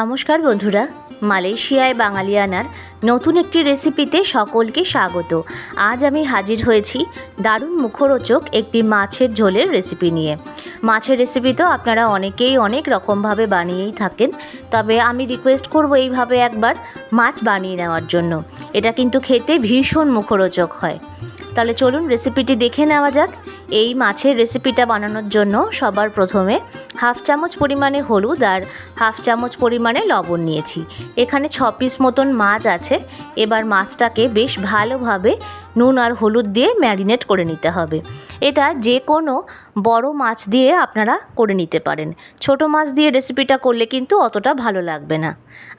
নমস্কার বন্ধুরা, মালয়েশিয়ায় বাঙালিয়ানার নতুন একটি রেসিপিতে সকলকে স্বাগত। আজ আমি হাজির হয়েছি দারুণ মুখরোচক একটি মাছের ঝোলের রেসিপি নিয়ে। মাছের রেসিপি তো আপনারা অনেকেই অনেক রকমভাবে বানিয়েই থাকেন, তবে আমি রিকোয়েস্ট করব এইভাবে একবার মাছ বানিয়ে নেওয়ার জন্য। এটা কিন্তু খেতে ভীষণ মুখরোচক হয়। তাহলে চলুন রেসিপিটি দেখে নেওয়া যাক। এই মাছের রেসিপিটা বানানোর জন্য সবার প্রথমে হাফ চামচ পরিমাণে হলুদ আর হাফ চামচ পরিমাণে লবণ নিয়েছি। এখানে ছ পিস মতন মাছ আছে। এবার মাছটাকে বেশ ভালোভাবে নুন আর হলুদ দিয়ে ম্যারিনেট করে নিতে হবে। এটা যে কোনো বড় মাছ দিয়ে আপনারা করে নিতে পারেন। ছোট মাছ দিয়ে রেসিপিটা করলে কিন্তু অতটা ভালো লাগবে না।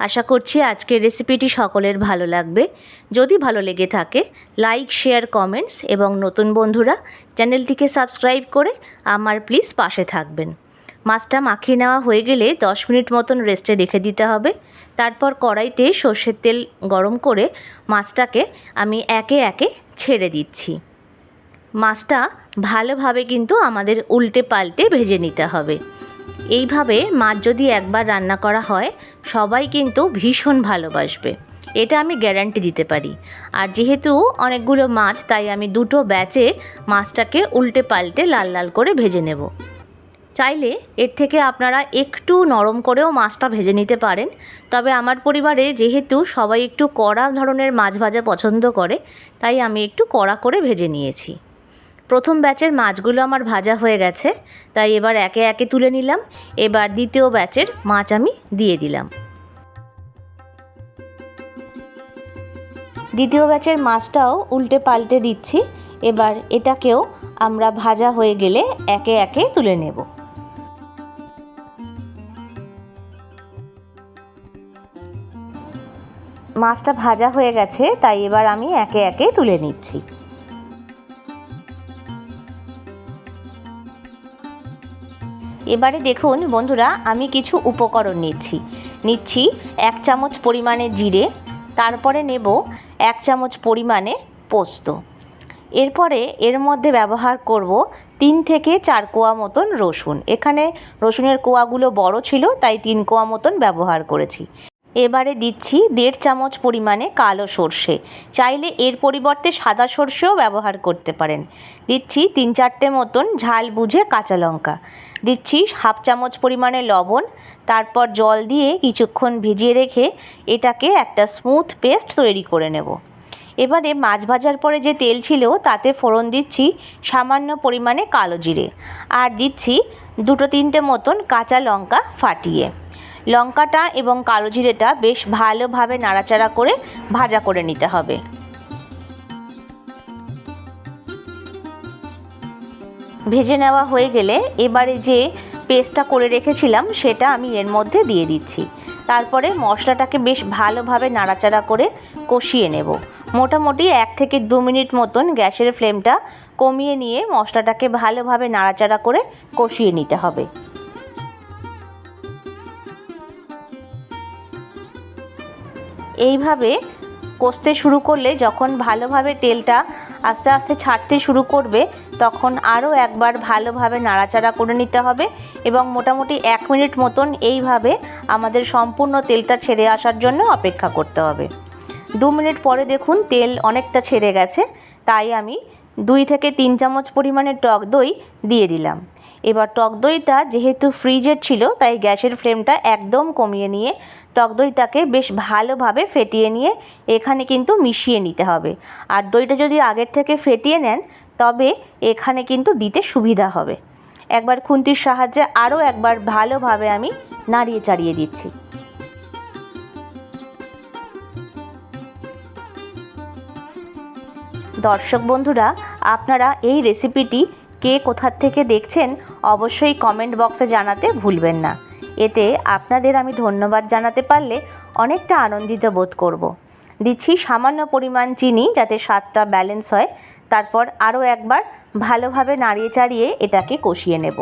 আশা করছি আজকের রেসিপিটি সকলের ভালো লাগবে। যদি ভালো লেগে থাকে লাইক শেয়ার কমেন্টস এবং নতুন বন্ধুরা চ্যানেলটিকে সাবস্ক্রাইব করে আমার প্লিজ পাশে থাকবেন। মাছটা মাখিয়ে নেওয়া হয়ে গেলে দশ মিনিট মতন রেস্টে রেখে দিতে হবে। তারপর কড়াইতে সর্ষের তেল গরম করে মাছটাকে আমি একে একে ছেড়ে দিচ্ছি। মাছটা ভালোভাবে কিন্তু আমাদের উল্টে পাল্টে ভেজে নিতে হবে। এইভাবে মাছ যদি একবার রান্না করা হয়, সবাই কিন্তু ভীষণ ভালোবাসবে। এটা আমি গ্যারান্টি দিতে পারি। আর যেহেতু অনেকগুলো মাছ, তাই আমি দুটো ব্যাচে মাছটাকে উল্টে পাল্টে লাল লাল করে ভেজে নেব। চাইলে এর থেকে আপনারা একটু নরম করেও মাছটা ভেজে নিতে পারেন। তবে আমার পরিবারে যেহেতু সবাই একটু কড়া ধরনের মাছ ভাজা পছন্দ করে, তাই আমি একটু কড়া করে ভেজে নিয়েছি। প্রথম ব্যাচের মাছগুলো আমার ভাজা হয়ে গেছে, তাই এবার একে একে তুলে নিলাম। এবার দ্বিতীয় ব্যাচের মাছ আমি দিয়ে দিলাম। দ্বিতীয় ব্যাচের মাছটাও উল্টে পাল্টে দিচ্ছি। এবার এটাকেও আমরা ভাজা হয়ে গেলে একে একে তুলে নেব। মাছটা ভাজা হয়ে গেছে, তাই এবার আমি একে একে তুলে নিচ্ছি। এবারে দেখুন বন্ধুরা, আমি কিছু উপকরণ নিচ্ছি। নিচ্ছি এক চামচ পরিমাণে জিরে, তারপরে নেব এক চামচ পরিমাণে পোস্ত। এরপরে এর মধ্যে ব্যবহার করব তিন থেকে চার কোয়া মতন রসুন। এখানে রসুনের কোয়াগুলো বড় ছিল, তাই তিন কোয়া মতন ব্যবহার করেছি। এবারে দিচ্ছি দেড় চামচ পরিমাণে কালো সর্ষে। চাইলে এর পরিবর্তে সাদা সর্ষেও ব্যবহার করতে পারেন। দিচ্ছি তিন চারটে মতন ঝাল বুঝে কাঁচা লঙ্কা। দিচ্ছি হাফ চামচ পরিমাণে লবণ। তারপর জল দিয়ে কিছুক্ষণ ভিজিয়ে রেখে এটাকে একটা স্মুথ পেস্ট তৈরি করে নেব। এবারে মাছ ভাজার পরে যে তেল ছিল, তাতে ফোড়ন দিচ্ছি সামান্য পরিমাণে কালো জিরে। আর দিচ্ছি দুটো তিনটে মতন কাঁচা লঙ্কা ফাটিয়ে। লঙ্কাটা এবং কালো জিরেটা বেশ ভালোভাবে নাড়াচাড়া করে ভাজা করে নিতে হবে। ভেজে নেওয়া হয়ে গেলে এবারে যে পেস্টটা করে রেখেছিলাম সেটা আমি এর মধ্যে দিয়ে দিচ্ছি। তারপরে মশলাটাকে বেশ ভালোভাবে নাড়াচাড়া করে কষিয়ে নেব। মোটামুটি এক থেকে দু মিনিট মতন গ্যাসের ফ্লেমটা কমিয়ে নিয়ে মশলাটাকে ভালোভাবে নাড়াচাড়া করে কষিয়ে নিতে হবে। এইভাবে কষতে শুরু করলে, যখন ভালোভাবে তেলটা আস্তে আস্তে ছাড়তে শুরু করবে, তখন আরও একবার ভালোভাবে নাড়াচাড়া করে নিতে হবে এবং মোটামুটি এক মিনিট মতন এইভাবে আমাদের সম্পূর্ণ তেলটা ছেড়ে আসার জন্য অপেক্ষা করতে হবে। দু মিনিট পরে দেখুন তেল অনেকটা ছেড়ে গেছে, তাই আমি দুই থেকে তিন চামচ পরিমাণে টক দই দিয়ে দিলাম। এবার টক দইটা যেহেতু ফ্রিজের ছিল, তাই গ্যাসের ফ্লেমটা একদম কমিয়ে নিয়ে টক দইটাকে বেশ ভালোভাবে ফেটিয়ে নিয়ে এখানে কিন্তু মিশিয়ে নিতে হবে। আর দইটা যদি আগের থেকে ফেটিয়ে নেন, তবে এখানে কিন্তু দিতে সুবিধা হবে। একবার খুন্তির সাহায্যে আরও একবার ভালোভাবে আমি নাড়িয়ে চাড়িয়ে দিচ্ছি। দর্শক বন্ধুরা, আপনারা এই রেসিপিটি কে কোথার থেকে দেখছেন অবশ্যই কমেন্ট বক্সে জানাতে ভুলবেন না এতে আপনাদের আমি ধন্যবাদ জানাতে পারলে অনেকটা আনন্দিত বোধ করব। দিচ্ছি সামান্য পরিমাণ চিনি যাতে স্বাদটা ব্যালেন্স হয়, তারপর আরও একবার ভালোভাবে নাড়িয়ে চাড়িয়ে এটাকে কষিয়ে নেব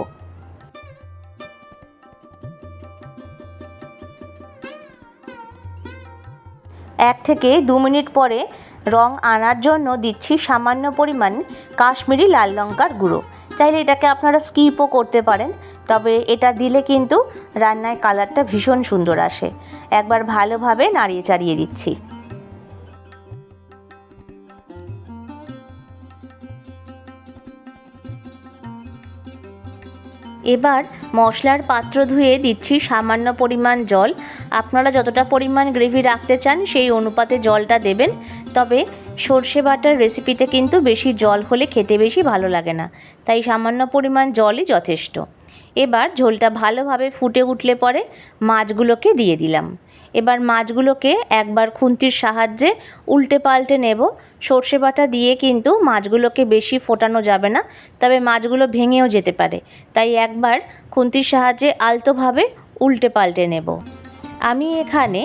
এক থেকে দু মিনিট পরে রং আনার জন্য দিচ্ছি সামান্য পরিমাণ কাশ্মীরি লাল লঙ্কার গুঁড়ো। চাইলে এটাকে আপনারা স্কিপও করতে পারেন, তবে এটা দিলে কিন্তু রান্নায় কালারটা ভীষণ সুন্দর আসে। একবার ভালোভাবে নাড়িয়ে চাড়িয়ে দিচ্ছি। এবার মশলার পাত্র ধুয়ে দিচ্ছি সামান্য পরিমাণ জল। আপনারা যতটা পরিমাণ গ্রেভি রাখতে চান সেই অনুপাতে জলটা দেবেন। তবে সর্ষে বাটার রেসিপিতে কিন্তু বেশি জল হলে খেতে বেশি ভালো লাগে না। তাই সামান্য পরিমাণ জলই যথেষ্ট। এবার ঝোলটা ভালোভাবে ফুটে উঠলে পরে মাছগুলোকে দিয়ে দিলাম। এবার মাছগুলোকে একবার খুন্তির সাহায্যে উল্টে পাল্টে নেব। সর্ষে বাটা দিয়ে কিন্তু মাছগুলোকে বেশি ফোটানো যাবে না, তবে মাছগুলো ভেঙেও যেতে পারে। তাই একবার খুন্তির সাহায্যে আলতোভাবে উল্টে পাল্টে নেব। আমি এখানে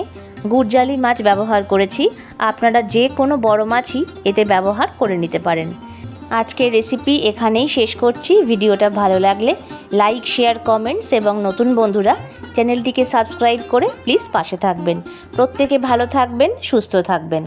গুড়জালি মাছ ব্যবহার করেছি। আপনারা যে কোনো বড় মাছই এতে ব্যবহার করে নিতে পারেন। আজকের রেসিপি এখানেই শেষ করছি। ভিডিওটা ভালো লাগলে লাইক, শেয়ার, কমেন্টস এবং নতুন বন্ধুরা চ্যানেলটিকে সাবস্ক্রাইব করে প্লিজ পাশে থাকবেন। প্রত্যেকে ভালো থাকবেন সুস্থ থাকবেন।